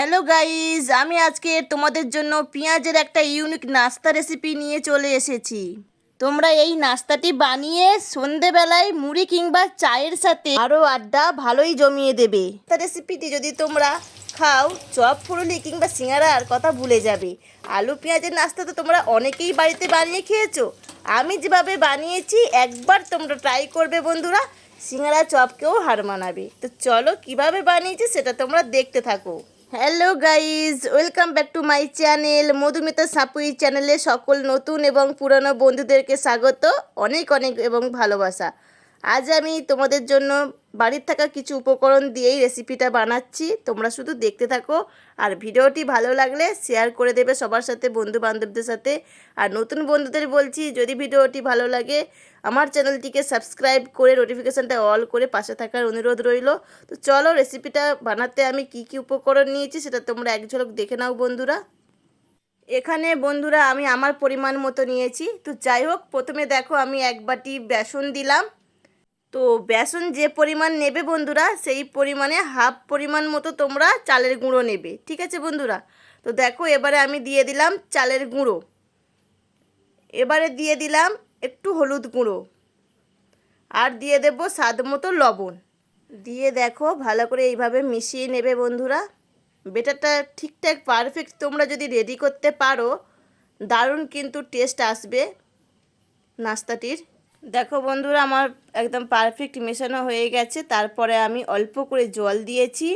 Hello guys আমি আজকে তোমাদের জন্য পেঁয়াজের একটা ইউনিক নাস্তা রেসিপি নিয়ে চলে এসেছি। তোমরা এই নাস্তাটি বানিয়ে সন্ধেবেলায় মুড়ি কিংবা চায়ের সাথে আরও আড্ডা ভালোই জমিয়ে দেবে। তা রেসিপিটি যদি তোমরা খাও, চপ, ফুরুলি কিংবা সিঙ্গারার কথা ভুলে যাবে। আলু পেঁয়াজের নাস্তা তো তোমরা অনেকেই বাড়িতে বানিয়ে খেয়েছো। আমি যেভাবে বানিয়েছি, একবার তোমরা ট্রাই করবে বন্ধুরা। সিঙ্গারা, চপকেও হার মানাবে। তো চলো কীভাবে বানিয়েছি সেটা তোমরা দেখতে থাকো। Hello guys welcome back to my channel Madhumita Sapui চ্যানেলে সকল নতুন এবং পুরনো বন্ধুদেরকে স্বাগত, অনেক অনেক এবং ভালোবাসা। আজ আমি তোমাদের জন্য বাড়ির থাকা কিছু উপকরণ দিয়েই রেসিপিটা বানাচ্ছি। তোমরা শুধু দেখতে থাকো। আর ভিডিওটি ভালো লাগলে শেয়ার করে দেবে সবার সাথে বন্ধু বান্ধবদের সাথে। আর নতুন বন্ধুদের বলছি, যদি ভিডিওটি ভালো লাগে, আমার চ্যানেলটিকে সাবস্ক্রাইব করে নোটিফিকেশানটা অল করে পাশে থাকার অনুরোধ রইল। তো চলো রেসিপিটা বানাতে আমি কি কি উপকরণ নিয়েছি সেটা তোমরা এক ঝলক দেখে নাও বন্ধুরা। এখানে বন্ধুরা আমি আমার পরিমাণ মতো নিয়েছি। তো যাই হোক, প্রথমে দেখো আমি এক বাটি বেসন দিলাম। তো বেসন যে পরিমাণ নেবে বন্ধুরা, সেই পরিমাণে হাফ পরিমাণ মতো তোমরা চালের গুঁড়ো নেবে, ঠিক আছে বন্ধুরা? তো দেখো, এবারে আমি দিয়ে দিলাম চালের গুঁড়ো। এবারে দিয়ে দিলাম একটু হলুদ গুঁড়ো আর দিয়ে দেব স্বাদ মতো লবণ। দিয়ে দেখো, ভালো করে এইভাবে মিশিয়ে নেবে বন্ধুরা। বেটারটা ঠিকঠাক পারফেক্ট তোমরা যদি রেডি করতে পারো, দারুণ কিন্তু টেস্ট আসবে নাস্তাটির। দেখো বন্ধুরা, আমার একদম পারফেক্ট মেশানো হয়ে গেছে। তারপরে আমি অল্প করে জল দিয়েছি।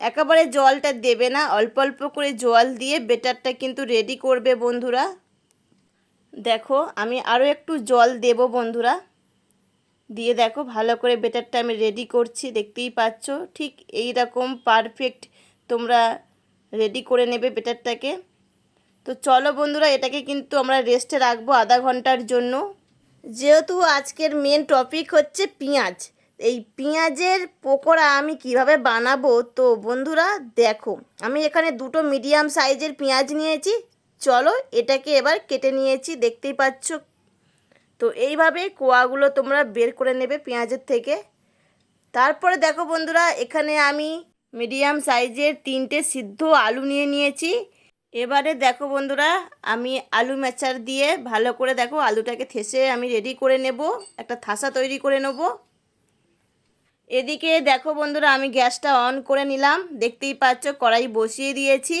একেবারে জলটা দেবে না, অল্প অল্প করে জল দিয়ে বেটারটা কিন্তু রেডি করবে বন্ধুরা। দেখো, আমি আরও একটু জল দেব বন্ধুরা। দিয়ে দেখো, ভালো করে বেটারটা আমি রেডি করছি, দেখতেই পাচ্ছ। ঠিক এই রকম পারফেক্ট তোমরা রেডি করে নেবে বেটারটাকে। তো চলো বন্ধুরা, এটাকে কিন্তু আমরা রেস্টে রাখব আধা ঘণ্টার জন্য। যেহেতু আজকের মেন টপিক হচ্ছে পেঁয়াজ। এই পেঁয়াজের পকোড়া আমি কীভাবে বানাবো? তো বন্ধুরা, দেখো, আমি এখানে দুটো মিডিয়াম সাইজের পেঁয়াজ নিয়েছি। চলো, এটাকে এবার কেটে নিয়েছি, দেখতেই পাচ্ছ। তো এইভাবে কোয়াগুলো তোমরা বের করে নেবে পেঁয়াজের থেকে। তারপরে দেখো বন্ধুরা, এখানে আমি মিডিয়াম সাইজের তিনটে সিদ্ধ আলু নিয়ে নিয়েছি। এবারে দেখো বন্ধুরা, আমি আলু মেচার দিয়ে ভালো করে দেখো আলুটাকে থেসে আমি রেডি করে নেব, একটা থাসা তৈরি করে নেব। এদিকে দেখো বন্ধুরা, আমি গ্যাসটা অন করে নিলাম, দেখতেই পাচ্ছ কড়াই বসিয়ে দিয়েছি,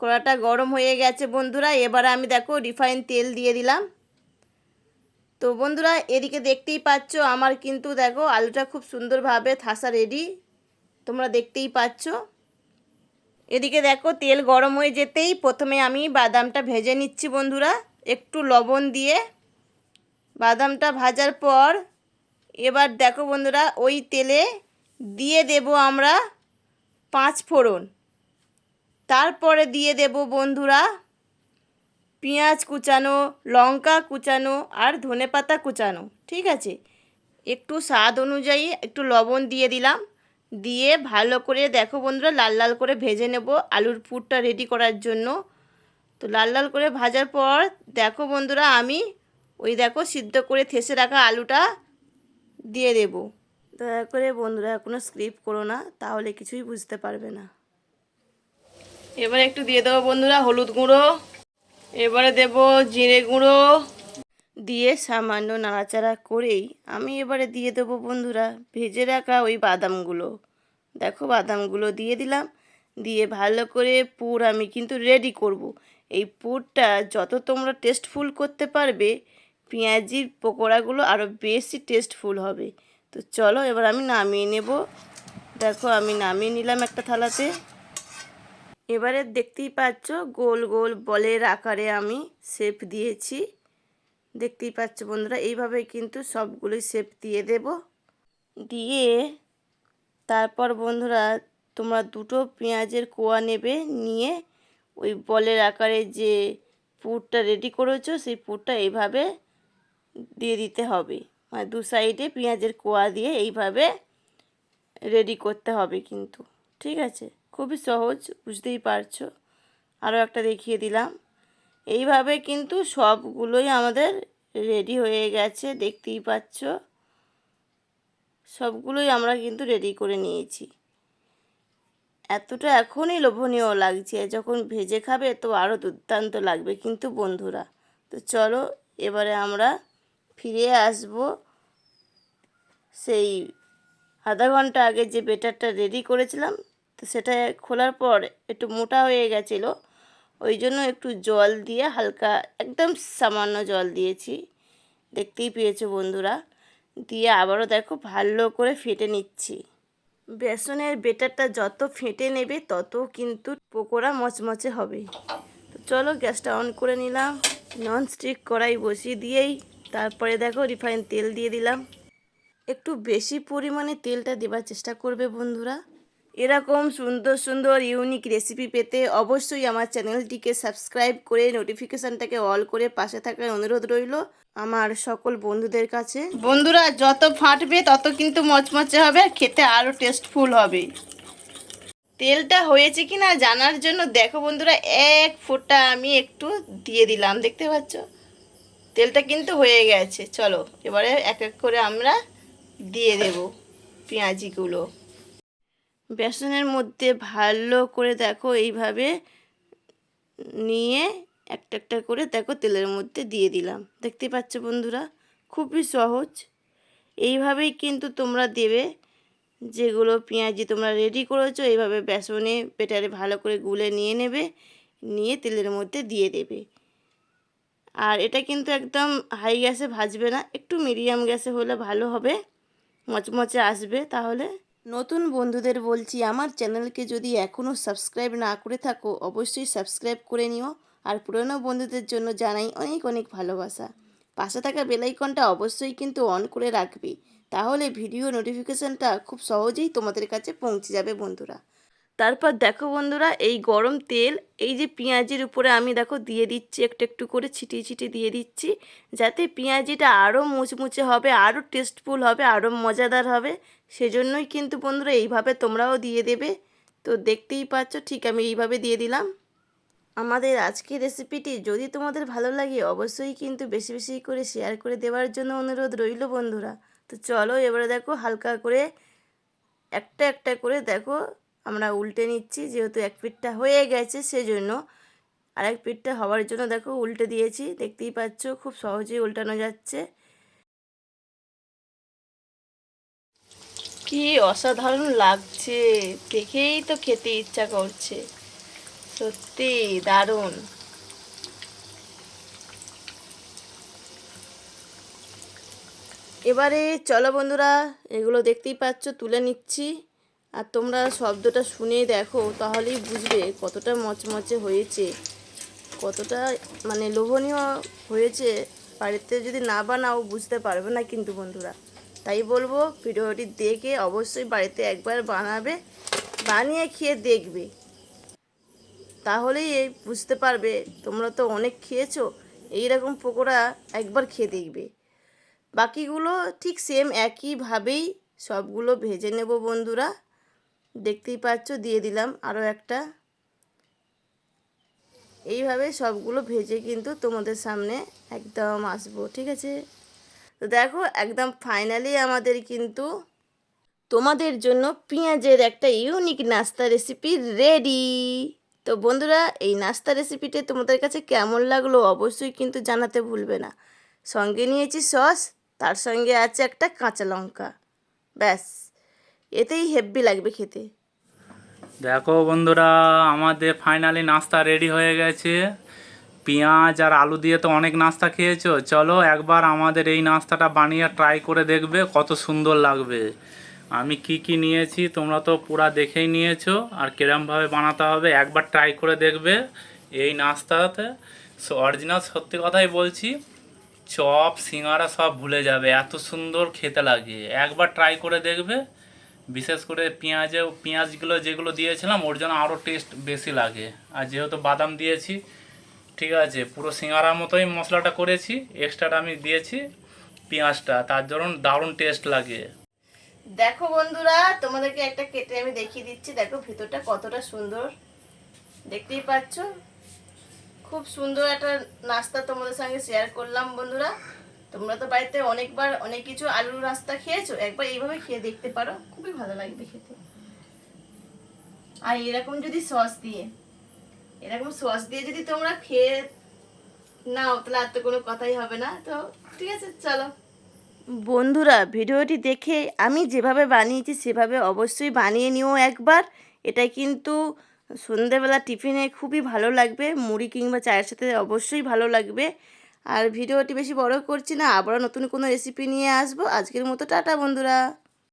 কড়াটা গরম হয়ে গেছে বন্ধুরা, এবারে আমি দেখো রিফাইন তেল দিয়ে দিলাম। তো বন্ধুরা, এদিকে দেখতেই পাচ্ছ আমার কিন্তু দেখো আলুটা খুব সুন্দরভাবে থাসা রেডি তোমরা দেখতেই পাচ্ছ। এদিকে দেখো, তেল গরম হয়ে যেতেই প্রথমে আমি বাদামটা ভেজে নিচ্ছি বন্ধুরা। একটু লবণ দিয়ে বাদামটা ভাজার পর এবার দেখো বন্ধুরা, ওই তেলে দিয়ে দেব আমরা পাঁচ ফোড়ন। তারপরে দিয়ে দেব বন্ধুরা পেঁয়াজ কুচানো, লঙ্কা কুচানো আর ধনেপাতা কুচানো, ঠিক আছে? একটু স্বাদ অনুযায়ী একটু লবণ দিয়ে দিলাম। দিয়ে ভালো করে দেখো বন্ধুরা, লাল লাল করে ভেজে নেব আলুর পুরটা রেডি করার জন্য। তো লাল লাল করে ভাজার পর দেখো বন্ধুরা, আমি ওই দেখো সিদ্ধ করে থেসে রাখা আলুটা দিয়ে দেব। দয়া করে বন্ধুরা, কোনো স্ক্রিপ করো না, তাহলে কিছুই বুঝতে পারবে না। এবারে একটু দিয়ে দেবো বন্ধুরা হলুদ গুঁড়ো, এবারে দেব জিরে গুঁড়ো। দিয়ে সামান্য নাড়াচাড়া করেই আমি এবারে দিয়ে দেবো বন্ধুরা, ভেজে রাখা ওই বাদামগুলো। দেখো বাদামগুলো দিয়ে দিলাম, দিয়ে ভালো করে পুর আমি কিন্তু রেডি করব। এই পুরটা যত তোমরা টেস্টফুল করতে পারবে, পেঁয়াজির পকোড়াগুলো আরও বেশি টেস্টফুল হবে। তো চলো এবার আমি নামিয়ে নেব। দেখো আমি নামিয়ে নিলাম একটা থালাতে। এবারে দেখতেই পাচ্ছ গোল গোল বলের আকারে আমি শেপ দিয়েছি। দেখতেই পাচ্ছ বন্ধুরা এইভাবে কিন্তু সবগুলোই শেপ দিয়ে দেব। দিয়ে তারপর বন্ধুরা, তোমরা দুটো পেঁয়াজের কোয়া নেবে, নিয়ে ওই বলের আকারে যে পুরটা রেডি করেছ, সেই পুরটা এইভাবে দিয়ে দিতে হবে। মানে দু সাইডে পেঁয়াজের কোয়া দিয়ে এইভাবে রেডি করতে হবে কিন্তু। ঠিক আছে? খুবই সহজ, বুঝতেই পারছ। আরও একটা দেখিয়ে দিলাম। এইভাবে কিন্তু সবগুলোই আমাদের রেডি হয়ে গেছে, দেখতেই পাচ্ছ। সবগুলোই আমরা কিন্তু রেডি করে নিয়েছি। এতটা এখনই লোভনীয় লাগছে, যখন ভেজে খাবে তো আরও দুর্দান্ত লাগবে কিন্তু বন্ধুরা। তো চলো, এবারে আমরা ফিরে আসব। সেই আধা ঘণ্টা আগে যে বেটারটা রেডি করেছিলাম, তো সেটা খোলার পর একটু মোটা হয়ে গেছিল। ওই জন্য একটু জল দিয়ে হালকা, একদম সামান্য জল দিয়েছি। দেখতেই পেয়েছ বন্ধুরা। দিয়ে আবারও দেখো ভালো করে ফেটে নিচ্ছি। বেসনের বেটারটা যত ফেটে নেবে তত কিন্তু পকোড়া মচমচে হবে। তো চলো গ্যাসটা অন করে নিলাম। নন স্টিক কড়াই বসিয়ে দিয়েই তারপরে দেখো রিফাইন তেল দিয়ে দিলাম। একটু বেশি পরিমাণে তেলটা দেবার চেষ্টা করবে বন্ধুরা। এরকম সুন্দর সুন্দর ইউনিক রেসিপি পেতে অবশ্যই আমার চ্যানেলটিকে সাবস্ক্রাইব করে নোটিফিকেশানটাকে অল করে পাশে থাকার অনুরোধ রইল আমার সকল বন্ধুদের কাছে। বন্ধুরা, যত ফাটবে তত কিন্তু মচমচে হবে আর খেতে আরও টেস্টফুল হবে। তেলটা হয়েছে কি না জানার জন্য দেখো বন্ধুরা, এক ফোঁটা আমি একটু দিয়ে দিলাম, দেখতে পাচ্ছ? তেলটা কিন্তু হয়ে গেছে, চলো এবারে এক এক করে আমরা দিয়ে দেব পেঁয়াজিগুলো। বেসনের মধ্যে ভালো করে দেখো এইভাবে নিয়ে একটা একটা করে দেখো তেলের মধ্যে দিয়ে দিলাম। দেখতে পাচ্ছ বন্ধুরা? খুবই সহজ। এইভাবেই কিন্তু তোমরা দেবে। যেগুলো পেঁয়াজি তোমরা রেডি করেছ, এইভাবে বেসনে পেটারে ভালো করে গুলে নিয়ে নেবে, নিয়ে তেলের মধ্যে দিয়ে দেবে। আর এটা কিন্তু একদম হাই গ্যাসে ভাজবে না, একটু মিডিয়াম গ্যাসে হলে ভালো হবে। মচমচে আসবে তাহলে। নতুন বন্ধুদের বলছি, আমার চ্যানেলকে যদি এখনও সাবস্ক্রাইব না করে থাকো, অবশ্যই সাবস্ক্রাইব করে নিও। আর পুরনো বন্ধুদের জন্য জানাই অনেক অনেক ভালোবাসা। পাশে থাকা বেলাইকনটা অবশ্যই কিন্তু অন করে রাখবে। তাহলে ভিডিও নোটিফিকেশানটা খুব সহজেই তোমাদের কাছে পৌঁছে যাবে বন্ধুরা। তারপর দেখো বন্ধুরা, এই গরম তেল, এই যে পেঁয়াজির উপরে আমি দেখো দিয়ে দিচ্ছি, একটু একটু করে ছিটিয়ে ছিটিয়ে দিয়ে দিচ্ছি, যাতে পেঁয়াজিটা আরও মুচমুচে হবে আরও টেস্টফুল হবে আরও মজাদার হবে। সেজন্যই কিন্তু বন্ধুরা এইভাবে তোমরাও দিয়ে দেবে। তো দেখতেই পাচ্ছ, ঠিক আমি এইভাবে দিয়ে দিলাম। আমাদের আজকের রেসিপিটি যদি তোমাদের ভালো লাগে, অবশ্যই কিন্তু বেশি বেশি করে শেয়ার করে দেওয়ার জন্য অনুরোধ রইল বন্ধুরা। তো চলো এবারে দেখো হালকা করে একটা একটা করে দেখো আমরা উল্টে নিচ্ছি, যেহেতু এক পিঠটা হয়ে গেছে সেজন্য। আরেক পিঠটা হওয়ার জন্য দেখো উল্টে দিয়েছি, দেখতেই পাচ্ছ খুব সহজেই উল্টানো যাচ্ছে। কি অসাধারণ লাগছে, দেখেই তো খেতে ইচ্ছা করছে। সত্যি দারুণ। এবারে চলো বন্ধুরা, এগুলো দেখতেই পাচ্ছ, তুলে নিচ্ছি। আর তোমরা শব্দটা শুনেই দেখো, তাহলেই বুঝবে কতটা মচমচে হয়েছে। কতটা মানে লোভনীয় হয়েছে। বাড়িতে যদি না বানাও, বুঝতে পারবে না কিন্তু বন্ধুরা। তাই বলব, ভিডিওটি দেখে অবশ্যই বাড়িতে একবার বানাবে, বানিয়ে খেয়ে দেখবে। তাহলেই এই বুঝতে পারবে, তোমরা তো অনেক খেয়েছো এই রকম পকোড়া একবার খেয়ে দেখবে। বাকিগুলো ঠিক সেম একইভাবেই সবগুলো ভেজে নেব বন্ধুরা। দেখতেই পাচ্ছ, দিয়ে দিলাম আরও একটা। এইভাবে সবগুলো ভেজে কিন্তু তোমাদের সামনে একদম আসব, ঠিক আছে? তো দেখো, একদম ফাইনালি আমাদের কিন্তু তোমাদের জন্য পেঁয়াজের একটা ইউনিক নাস্তা রেসিপি রেডি তো বন্ধুরা, এই নাস্তা রেসিপিটা তোমাদের কাছে কেমন লাগল অবশ্যই কিন্তু জানাতে ভুলবে না। সঙ্গে নিয়েছি সস, তার সঙ্গে আছে একটা কাঁচা লঙ্কা। ব্যাস। এতেই হেব্বি লাগবে খেতে। দেখো বন্ধুরা, আমাদের ফাইনালি নাস্তা রেডি হয়ে গেছে। পেঁয়াজ আর আলু দিয়ে তো অনেক নাস্তা খেয়েছো। চলো একবার আমাদের এই নাস্তাটা বানিয়ে ট্রাই করে দেখবে কত সুন্দর লাগবে। আমি কি কি নিয়েছি তোমরা তো পুরা দেখেই নিয়েছো, আর কিরমভাবে বানাতে হবে একবার ট্রাই করে দেখবে এই নাস্তাতে। অরিজিনাল সত্যি কথাই বলছি, চপ, সিঙ্গারা সব ভুলে যাবে, এত সুন্দর খেতে লাগে। একবার ট্রাই করে দেখবে বিশেষ করে পেঁয়াজে, পেঁয়াজগুলো যেগুলো দিয়েছিলাম, ওর জন্য আরও টেস্ট বেশি লাগে। আর যেহেতু বাদাম দিয়েছি, ঠিক আছে, পুরো সিঙ্গারার মতোই মশলাটা করেছি এক্সট্রাটা আমি দিয়েছি পেঁয়াজটা, তার জন্য দারুণ টেস্ট লাগে। দেখো বন্ধুরা, তোমাদেরকে একটা কেটে আমি দেখিয়ে দিচ্ছি। দেখো ভিতরটা কতটা সুন্দর, দেখতেই পাচ্ছ? খুব সুন্দর একটা নাস্তা তোমাদের সঙ্গে শেয়ার করলাম বন্ধুরা। তোমরা তো বাড়িতে অনেকবার অনেক কিছু আলুর রাস্তা খেয়েছো, একবার এইভাবে খেয়ে দেখতে পারো, খুবই ভালো লাগবে খেতে। আর এরকম যদি সস দিয়ে, এরকম সস দিয়ে যদি তোমরা খেয়ে নাও, তাহলে আর তো কোনো কথাই হবে না। তো ঠিক আছে, চলো। বন্ধুরা, ভিডিওটি দেখে আমি যেভাবে বানিয়েছি, সেভাবে অবশ্যই বানিয়ে নিও একবার। এটা কিন্তু সন্ধেবেলা টিফিনে খুবই ভালো লাগবে, মুড়ি কিংবা চায়ের সাথে অবশ্যই ভালো লাগবে। আর ভিডিওটি বেশি বড় করছি না, আবারও নতুন কোনো রেসিপি নিয়ে আসব। আজকের মতো টাটা বন্ধুরা।